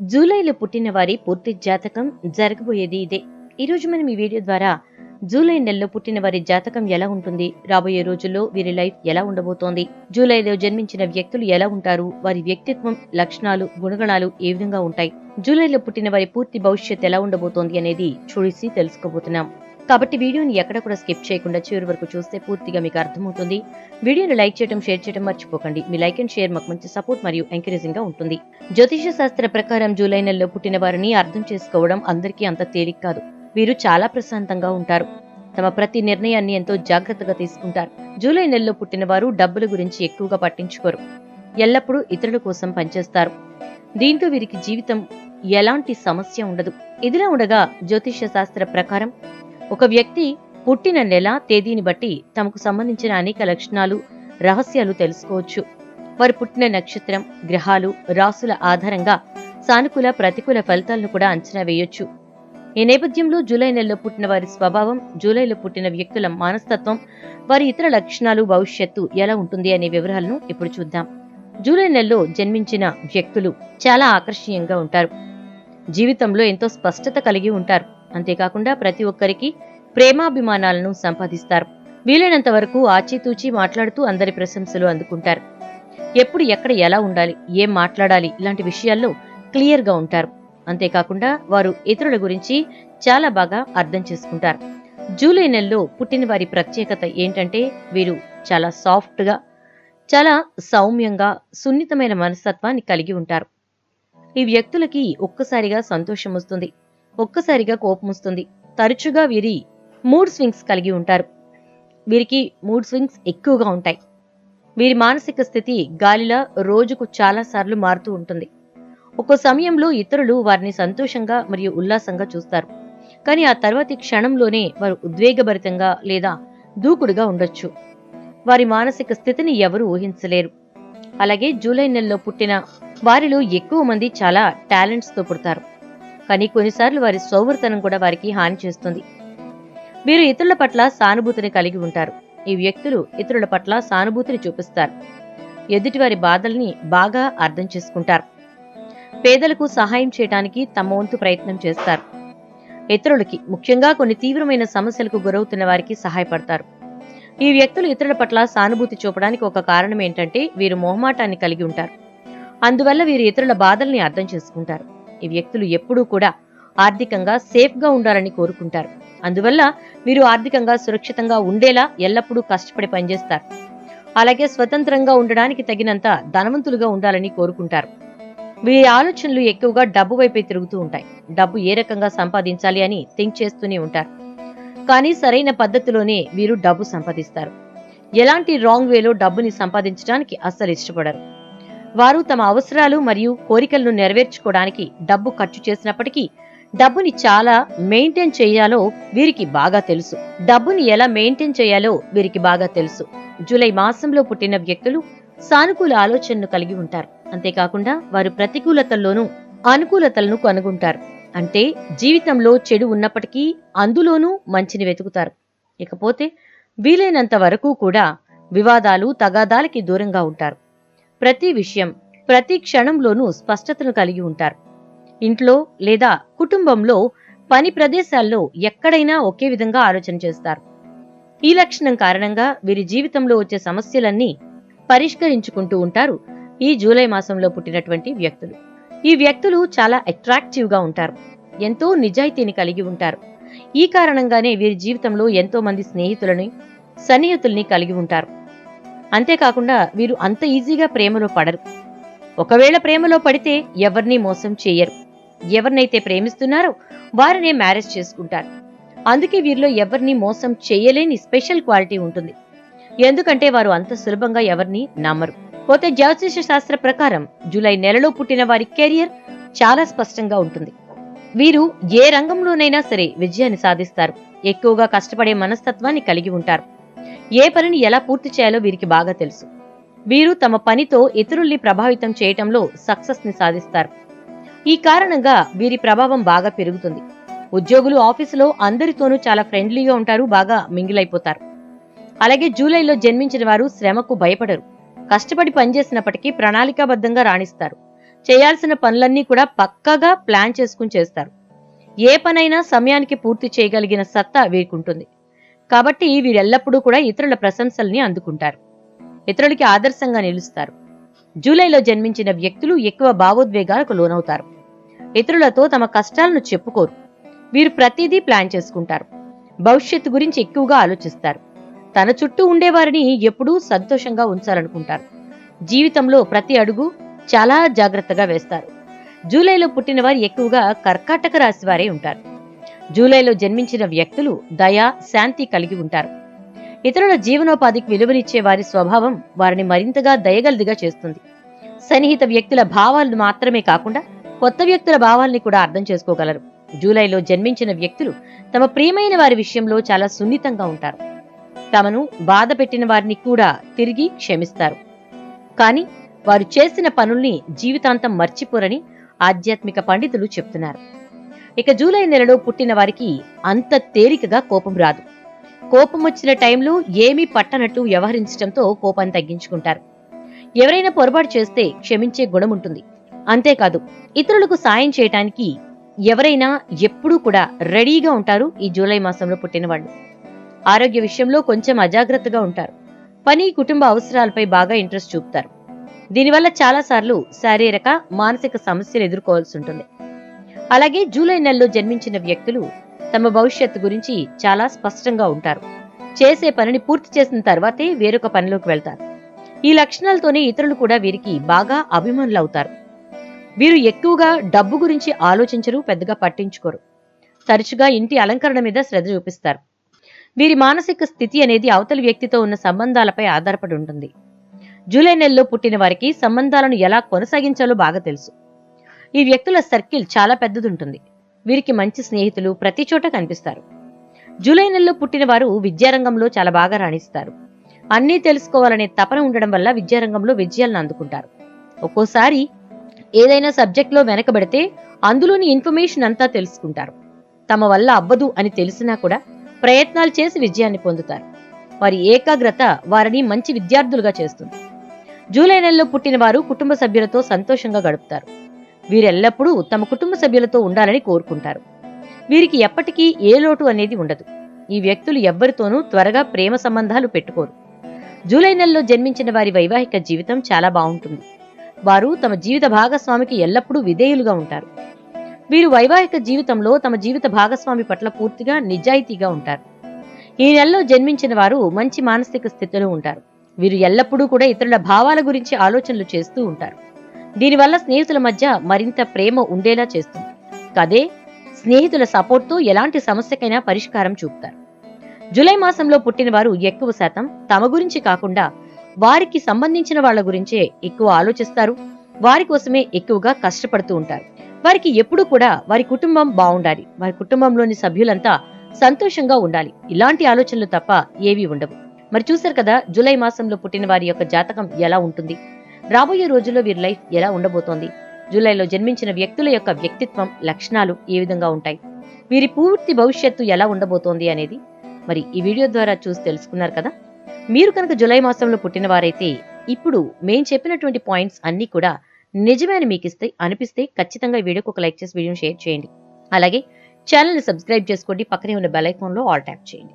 జూలైలో పుట్టిన వారి పూర్తి జాతకం జరగబోయేది ఇదే. ఈ రోజు మనం ఈ వీడియో ద్వారా జూలై నెలలో పుట్టిన వారి జాతకం ఎలా ఉంటుంది రాబోయే రోజుల్లో వీరి లైఫ్ ఎలా ఉండబోతోంది జూలైలో జన్మించిన వ్యక్తులు ఎలా ఉంటారు వారి వ్యక్తిత్వం లక్షణాలు గుణగణాలు ఏ విధంగా ఉంటాయి జూలైలో పుట్టిన వారి పూర్తి భవిష్యత్ ఎలా ఉండబోతోంది అనేది చూసి తెలుసుకోబోతున్నాం. కాబట్టి వీడియోని ఎక్కడ కూడా స్కిప్ చేయకుండా చివరి వరకు చూస్తే పూర్తిగా మీకు అర్థమవుతుంది. వీడియోని లైక్ చేయడం షేర్ చేయడం మర్చిపోకండి. మీ లైక్ అండ్ షేర్ మాకు మంచి సపోర్ట్ మరియు ఎంకరేజింగ్గా ఉంటుంది. జ్యోతిష శాస్త్ర ప్రకారం జూలై నెలలో పుట్టిన వారిని అర్థం చేసుకోవడం అందరికీ అంత తేలిక కాదు. వీరు చాలా ప్రశాంతంగా ఉంటారు. తమ ప్రతి నిర్ణయాన్ని ఎంతో జాగ్రత్తగా తీసుకుంటారు. జూలై నెలలో పుట్టిన వారు డబ్బుల గురించి ఎక్కువగా పట్టించుకోరు. ఎల్లప్పుడూ ఇతరుల కోసం పనిచేస్తారు. దీంతో వీరికి జీవితం ఎలాంటి సమస్య ఉండదు. ఇదిలా ఉండగా జ్యోతిష శాస్త్ర ప్రకారం ఒక వ్యక్తి పుట్టిన నెల తేదీని బట్టి తమకు సంబంధించిన అనేక లక్షణాలు రహస్యాలు తెలుసుకోవచ్చు. వారు పుట్టిన నక్షత్రం గ్రహాలు రాసుల ఆధారంగా సానుకూల ప్రతికూల ఫలితాలను కూడా అంచనా వేయొచ్చు. ఈ నేపథ్యంలో జూలై నెలలో పుట్టిన వారి స్వభావం జూలైలో పుట్టిన వ్యక్తుల మానస్తత్వం వారి ఇతర లక్షణాలు భవిష్యత్తు ఎలా ఉంటుంది అనే వివరాలను ఇప్పుడు చూద్దాం. జూలై నెలలో జన్మించిన వ్యక్తులు చాలా ఆకర్షణీయంగా ఉంటారు. జీవితంలో ఎంతో స్పష్టత కలిగి ఉంటారు. అంతేకాకుండా ప్రతి ఒక్కరికి ప్రేమాభిమానాలను సంపాదిస్తారు. వీలైనంత వరకు ఆచితూచి మాట్లాడుతూ అందరి ప్రశంసలు అందుకుంటారు. ఎప్పుడు ఎక్కడ ఎలా ఉండాలి ఏం మాట్లాడాలి ఇలాంటి విషయాల్లో క్లియర్గా ఉంటారు. అంతేకాకుండా వారు ఇతరుల గురించి చాలా బాగా అర్థం చేసుకుంటారు. జూలై నెలలో పుట్టిన వారి ప్రత్యేకత ఏంటంటే వీరు చాలా సాఫ్ట్గా చాలా సౌమ్యంగా సున్నితమైన మనస్తత్వాన్ని కలిగి ఉంటారు. ఈ వ్యక్తులకి ఒక్కసారిగా సంతోషం వస్తుంది. ఒక్కసారిగా కోపం వస్తుంది తరచుగా వీరి మూడ్ స్వింగ్స్ కలిగి ఉంటారు. వీరికి మూడ్ స్వింగ్స్ ఎక్కువగా ఉంటాయి. వీరి మానసిక స్థితి గాలిలా రోజుకు చాలా సార్లు మారుతూ ఉంటుంది. ఒక్కో సమయంలో ఇతరులు వారిని సంతోషంగా మరియు ఉల్లాసంగా చూస్తారు. కానీ ఆ తర్వాతి క్షణంలోనే వారు ఉద్వేగభరితంగా లేదా దూకుడుగా ఉండొచ్చు. వారి మానసిక స్థితిని ఎవరు ఊహించలేరు. అలాగే జూలై నెలలో పుట్టిన వారిలో ఎక్కువ మంది చాలా టాలెంట్స్తో పుడతారు. కానీ కొన్నిసార్లు వారి సోమరితనం కూడా వారికి హాని చేస్తుంది. వీరు ఇతరుల పట్ల సానుభూతిని కలిగి ఉంటారు. ఈ వ్యక్తులు ఇతరుల పట్ల సానుభూతిని చూపిస్తారు. ఎదుటివారి బాధల్ని బాగా అర్థం చేసుకుంటారు. పేదలకు సహాయం చేయడానికి తమ వంతు ప్రయత్నం చేస్తారు. ఇతరులకి ముఖ్యంగా కొన్ని తీవ్రమైన సమస్యలకు గురవుతున్న వారికి సహాయపడతారు. ఈ వ్యక్తులు ఇతరుల పట్ల సానుభూతి చూపడానికి ఒక కారణం ఏంటంటే వీరు మొహమాటాన్ని కలిగి ఉంటారు. అందువల్ల వీరు ఇతరుల బాధల్ని అర్థం చేసుకుంటారు. ఈ వ్యక్తులు ఎప్పుడూ కూడా ఆర్థికంగా సేఫ్గా ఉండాలని కోరుకుంటారు. అందువల్ల వీరు ఆర్థికంగా సురక్షితంగా ఉండేలా ఎల్లప్పుడూ కష్టపడి పనిచేస్తారు. అలాగే స్వతంత్రంగా ఉండడానికి తగినంత ధనవంతులుగా ఉండాలని కోరుకుంటారు. వీరి ఆలోచనలు ఎక్కువగా డబ్బు వైపే తిరుగుతూ ఉంటాయి. డబ్బు ఏ రకంగా సంపాదించాలి అని థింక్ చేస్తూనే ఉంటారు. కానీ సరైన పద్ధతిలోనే వీరు డబ్బు సంపాదిస్తారు. ఎలాంటి రాంగ్ వేలో డబ్బుని సంపాదించడానికి అస్సలు ఇష్టపడరు. వారు తమ అవసరాలు మరియు కోరికలను నెరవేర్చుకోవడానికి డబ్బు ఖర్చు చేసినప్పటికీ డబ్బుని చాలా మెయింటైన్ చేయాలో వీరికి బాగా తెలుసు. డబ్బుని ఎలా మెయింటైన్ చేయాలో వీరికి బాగా తెలుసు. జూలై మాసంలో పుట్టిన వ్యక్తులు సానుకూల ఆలోచనను కలిగి ఉంటారు. అంతేకాకుండా వారు ప్రతికూలతల్లోనూ అనుకూలతలను కనుగొంటారు. అంటే జీవితంలో చెడు ఉన్నప్పటికీ అందులోనూ మంచిని వెతుకుతారు. ఇకపోతే వీలైనంత వరకు కూడా వివాదాలు తగాదాలకి దూరంగా ఉంటారు. ప్రతి విషయం ప్రతి క్షణంలోనూ స్పష్టతను కలిగి ఉంటారు. ఇంట్లో లేదా కుటుంబంలో పని ప్రదేశాల్లో ఎక్కడైనా ఒకే విధంగా ఆలోచన చేస్తారు. ఈ లక్షణం కారణంగా వీరి జీవితంలో వచ్చే సమస్యలన్నీ పరిష్కరించుకుంటూ ఉంటారు ఈ జూలై మాసంలో పుట్టినటువంటి వ్యక్తులు. ఈ వ్యక్తులు చాలా అట్రాక్టివ్గా ఉంటారు. ఎంతో నిజాయితీని కలిగి ఉంటారు. ఈ కారణంగానే వీరి జీవితంలో ఎంతో మంది స్నేహితులని సన్నిహితుల్ని కలిగి ఉంటారు. అంతేకాకుండా వీరు అంత ఈజీగా ప్రేమలో పడరు. ఒకవేళ ప్రేమలో పడితే ఎవరినీ మోసం చేయరు. ఎవరినైతే ప్రేమిస్తున్నారో వారినే మ్యారేజ్ చేసుకుంటారు. అందుకే వీరిలో ఎవరిని మోసం చేయలేని స్పెషల్ క్వాలిటీ ఉంటుంది. ఎందుకంటే వారు అంత సులభంగా ఎవరిని నమ్మరు. పోతే జ్యోతిష శాస్త్ర ప్రకారం జూలై నెలలో పుట్టిన వారి కెరియర్ చాలా స్పష్టంగా ఉంటుంది. వీరు ఏ రంగంలోనైనా సరే విజయాన్ని సాధిస్తారు. ఎక్కువగా కష్టపడే మనస్తత్వాన్ని కలిగి ఉంటారు. ఏ పనిని ఎలా పూర్తి చేయాలో వీరికి బాగా తెలుసు. వీరు తమ పనితో ఇతరుల్ని ప్రభావితం చేయటంలో సక్సెస్ని సాధిస్తారు. ఈ కారణంగా వీరి ప్రభావం బాగా పెరుగుతుంది. ఉద్యోగులు ఆఫీసులో అందరితోనూ చాలా ఫ్రెండ్లీగా ఉంటారు బాగా మింగిలైపోతారు. అలాగే జూలైలో జన్మించిన వారు శ్రమకు భయపడరు. కష్టపడి పనిచేసినప్పటికీ ప్రణాళికాబద్ధంగా రాణిస్తారు. చేయాల్సిన పనులన్నీ కూడా పక్కగా ప్లాన్ చేసుకుని చేస్తారు. ఏ పనైనా సమయానికి పూర్తి చేయగలిగిన సత్తా వీరికుంటుంది. కాబట్టి వీరెల్లప్పుడూ కూడా ఇతరుల ప్రశంసల్ని అందుకుంటారు. ఇతరులకి ఆదర్శంగా నిలుస్తారు. జూలైలో జన్మించిన వ్యక్తులు ఎక్కువ భావోద్వేగాలకు లోనవుతారు. ఇతరులతో తమ కష్టాలను చెప్పుకోరు. వీరు ప్రతిదీ ప్లాన్ చేసుకుంటారు. భవిష్యత్తు గురించి ఎక్కువగా ఆలోచిస్తారు. తన చుట్టూ ఉండేవారిని ఎప్పుడూ సంతోషంగా ఉంచాలనుకుంటారు. జీవితంలో ప్రతి అడుగు చాలా జాగ్రత్తగా వేస్తారు. జూలైలో పుట్టిన వారు ఎక్కువగా కర్కాటక రాశి వారే ఉంటారు. జూలైలో జన్మించిన వ్యక్తులు దయ శాంతి కలిగి ఉంటారు. ఇతరుల జీవనోపాధికి విలువనిచ్చే వారి స్వభావం వారిని మరింతగా దయగలదిగా చేస్తుంది. సన్నిహిత వ్యక్తుల భావాలను మాత్రమే కాకుండా కొత్త వ్యక్తుల భావాల్ని కూడా అర్థం చేసుకోగలరు. జూలైలో జన్మించిన వ్యక్తులు తమ ప్రియమైన వారి విషయంలో చాలా సున్నితంగా ఉంటారు. తమను బాధ పెట్టిన వారిని కూడా తిరిగి క్షమిస్తారు. కానీ వారు చేసిన పనుల్ని జీవితాంతం మర్చిపోరని ఆధ్యాత్మిక పండితులు చెప్తున్నారు. ఇక జూలై నెలలో పుట్టిన వారికి అంత తేలికగా కోపం రాదు. కోపం వచ్చిన టైంలో ఏమీ పట్టనట్టు వ్యవహరించడంతో కోపాన్ని తగ్గించుకుంటారు. ఎవరైనా పొరపాటు చేస్తే క్షమించే గుణం ఉంటుంది. అంతేకాదు ఇతరులకు సాయం చేయటానికి ఎవరైనా ఎప్పుడూ కూడా రెడీగా ఉంటారు ఈ జూలై మాసంలో పుట్టిన వాళ్ళు. ఆరోగ్య విషయంలో కొంచెం అజాగ్రత్తగా ఉంటారు. పని కుటుంబ అవసరాలపై బాగా ఇంట్రెస్ట్ చూపుతారు. దీనివల్ల చాలాసార్లు శారీరక మానసిక సమస్యలు ఎదుర్కోవాల్సి ఉంటుంది. అలాగే జూలై నెలలో జన్మించిన వ్యక్తులు తమ భవిష్యత్తు గురించి చాలా స్పష్టంగా ఉంటారు. చేసే పనిని పూర్తి చేసిన తర్వాతే వేరొక పనిలోకి వెళ్తారు. ఈ లక్షణాలతోనే ఇతరులు కూడా వీరికి బాగా అభిమానులవుతారు వీరు ఎక్కువగా డబ్బు గురించి ఆలోచించరు పెద్దగా పట్టించుకోరు. తరచుగా ఇంటి అలంకరణ మీద శ్రద్ధ చూపిస్తారు. వీరి మానసిక స్థితి అనేది అవతలి వ్యక్తితో ఉన్న సంబంధాలపై ఆధారపడి ఉంటుంది. జూలై నెలలో పుట్టిన వారికి సంబంధాలను ఎలా కొనసాగించాలో బాగా తెలుసు. ఈ వ్యక్తుల సర్కిల్ చాలా పెద్దది ఉంటుంది వీరికి మంచి స్నేహితులు ప్రతి చోట కనిపిస్తారు. జూలై నెలలో పుట్టిన వారు విద్యారంగంలో చాలా బాగా రాణిస్తారు. అన్నీ తెలుసుకోవాలనే తపన ఉండడం వల్ల విద్యారంగంలో విజయాలను అందుకుంటారు. ఒక్కోసారి ఏదైనా సబ్జెక్ట్లో వెనకబడితే అందులోని ఇన్ఫర్మేషన్ అంతా తెలుసుకుంటారు. తమ వల్ల అవ్వదు అని తెలిసినా కూడా ప్రయత్నాలు చేసి విజయాన్ని పొందుతారు. వారి ఏకాగ్రత వారిని మంచి విద్యార్థులుగా చేస్తుంది. జూలై నెలలో పుట్టిన వారు కుటుంబ సభ్యులతో సంతోషంగా గడుపుతారు. వీరెల్లప్పుడూ తమ కుటుంబ సభ్యులతో ఉండాలని కోరుకుంటారు. వీరికి ఎప్పటికీ ఏ లోటు అనేది ఉండదు. ఈ వ్యక్తులు ఎవ్వరితోనూ త్వరగా ప్రేమ సంబంధాలు పెట్టుకోరు. జూలై నెలలో జన్మించిన వారి వైవాహిక జీవితం చాలా బాగుంటుంది వారు తమ జీవిత భాగస్వామికి ఎల్లప్పుడూ విధేయులుగా ఉంటారు. వీరు వైవాహిక జీవితంలో తమ జీవిత భాగస్వామి పట్ల పూర్తిగా నిజాయితీగా ఉంటారు. ఈ నెలలో జన్మించిన వారు మంచి మానసిక స్థితిలో ఉంటారు. వీరు ఎల్లప్పుడూ కూడా ఇతరుల భావాల గురించి ఆలోచనలు చేస్తూ ఉంటారు. దీనివల్ల స్నేహితుల మధ్య మరింత ప్రేమ ఉండేలా చేస్తుంది. కదే స్నేహితుల సపోర్ట్తో ఎలాంటి సమస్యకైనా పరిష్కారం చూపుతారు. జూలై మాసంలో పుట్టిన వారు ఎక్కువ శాతం తమ గురించి కాకుండా వారికి సంబంధించిన వాళ్ళ గురించే ఎక్కువ ఆలోచిస్తారు. వారి కోసమే ఎక్కువగా కష్టపడుతూ ఉంటారు. వారికి ఎప్పుడూ కూడా వారి కుటుంబం బాగుండాలి. వారి కుటుంబంలోని సభ్యులంతా సంతోషంగా ఉండాలి. ఇలాంటి ఆలోచనలు తప్ప ఏవీ ఉండవు. మరి చూశారు కదా జూలై మాసంలో పుట్టిన వారి యొక్క జాతకం ఎలా ఉంటుంది? రాబోయే రోజుల్లో వీరి లైఫ్ ఎలా ఉండబోతోంది? జూలైలో జన్మించిన వ్యక్తుల యొక్క వ్యక్తిత్వం లక్షణాలు ఏ విధంగా ఉంటాయి? వీరి పూర్తి భవిష్యత్తు ఎలా ఉండబోతోంది అనేది మరి ఈ వీడియో ద్వారా చూసి తెలుసుకున్నారు కదా? మీరు కనుక జూలై మాసంలో పుట్టిన వారైతే ఇప్పుడు మేం చెప్పినటువంటి పాయింట్స్ అన్ని కూడా నిజమే అని మీకు ఇస్తే అనిపిస్తే ఖచ్చితంగా వీడియోకి ఒక లైక్ చేసి వీడియోని షేర్ చేయండి. అలాగే ఛానల్ని సబ్స్క్రైబ్ చేసుకోండి పక్కనే ఉన్న బెల్ ఐకాన్లో ఆల్ ట్యాప్ చేయండి.